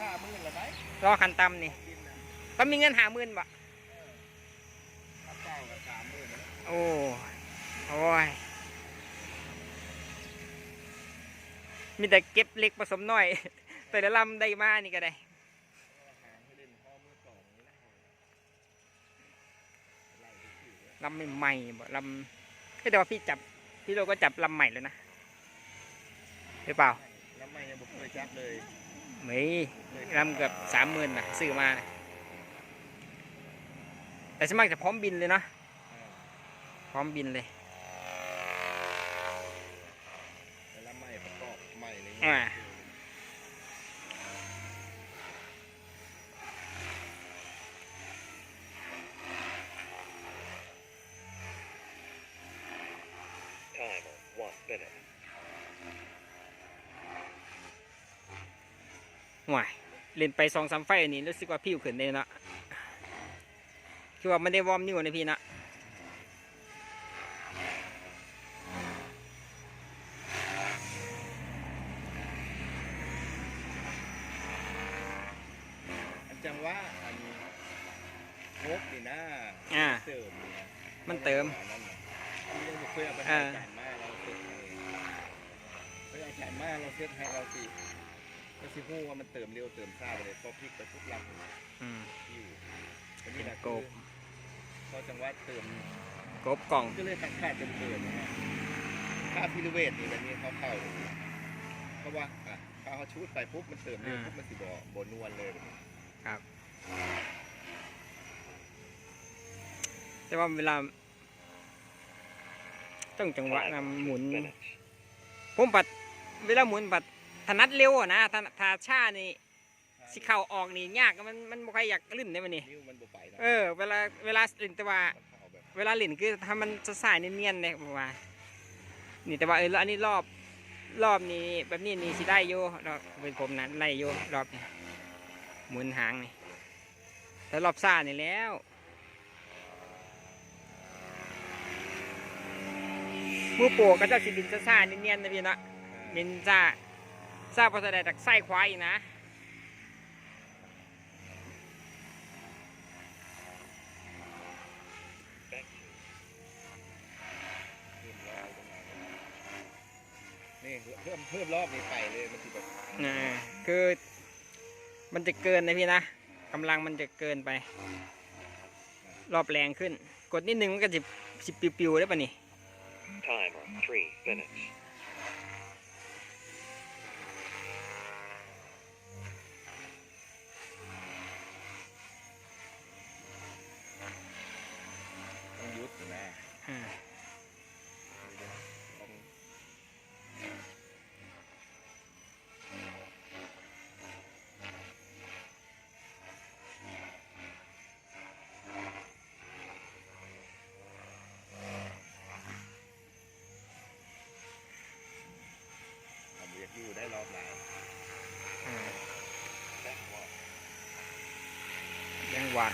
ห้าหมื่นละไหมรอคันตำนี่บินนะก็มีเงินหาหมื่นบ่ถ้าเก้ากับสามหมื่นนะโอ้โอ้ย มีแต่เก็บเล็กผสมน้อย แต่ละลำได้มานี่ก็ได้ หาให้เล่นพ่อมือสองนี่นะไล่ไปคิวเลยลำใหม่ๆบ่ลำเฮ้ยแต่ว่าพี่จับ พี่โลก็จับลำใหม่เลยนะ หรือเปล่า แล้วไม่ยังบุกเคยจับเลย ไม่ลำเกือบสามหมื่นนะซื้อมานะแต่สวนมัครจะพร้อมบินเลยเนาะอ่าพร้อมบินเลยแล้วไม่ประกอบใหม่เลยอ่า Timer, one minute. ห่วยเล่นไปสองสามไฟนี่รู้สึกว่าผิวขึ้นเลยเนาะคือว่าไม่ได้วอร์มนิ้วนะพี่นะอันจังว่าอันงบนี่นะอ่าเติมนี่นะมันเติมนั่นน่ะที่ยังบุกเคยเอาไปให้อาจารย์มาเราเซ็ตให้เฮ้ยอาจารย์มาเราเซ็ตให้เราสิ ก็สิพูดว่ามันเติมเร็วเติมช้าไปเลยพอพลิกไปทุกลำอืมอยู่อันนี้นะกคือบพอจังหวะเติมกบกล่องก็เลยขาดขาดจนเกินนะฮะค่าพิรเวทนี่แบบนี้เขาเข้าเพราะว่าอะพอเขาชูดไปปุ๊บมันเติมเร็วปุ๊บมันสิบ่บ่นวลเลยแบบนี้แต่ว่าเวลาต้องจังหวะนำหมุนผมปัดเวลาหมุนปัด ถนัดเร็วอะนะถ้าถ้าช้านี่สิเข้าออกนี่ยากมันมันบ่ใครอยากลื่นได้มันนี่นิ้วมันบ่ไปนะเออเวลาเวลาเล่นแต่ว่ามันเข้าแบบเวลาเล่นคือถ้ามันจะสายเนียนๆเลยผมว่า นี่แต่ว่าเออแล้วอันนี้รอบรอบนี้แบบนี้นี่สิได้อยู่รอบเป็นผมนะไล่อยู่รอบนี้หมุนหางนี่แต่รอบซ่านี่แล้วมือโปะก็จะสิบินซ่าๆเนียนๆนะพี่เนาะบินซ่า ซ่าพอจะได้จากไส้ควายอีกนะนี่เพิ่มเพิ่มรอบนี้ไปเลยมันสิแบบอ่าคือ มันจะเกินนะพี่นะกำลังมันจะเกินไป รอบแรงขึ้น กดนิดนึงมันก็จะสิปิวๆได้ปะนี่ Timer, three minutes. ต้องยุดอยู่นะ อ่า ต้องทำเรียกอยู่ได้รอบหลาย อ่า Then one. ยัง หวาน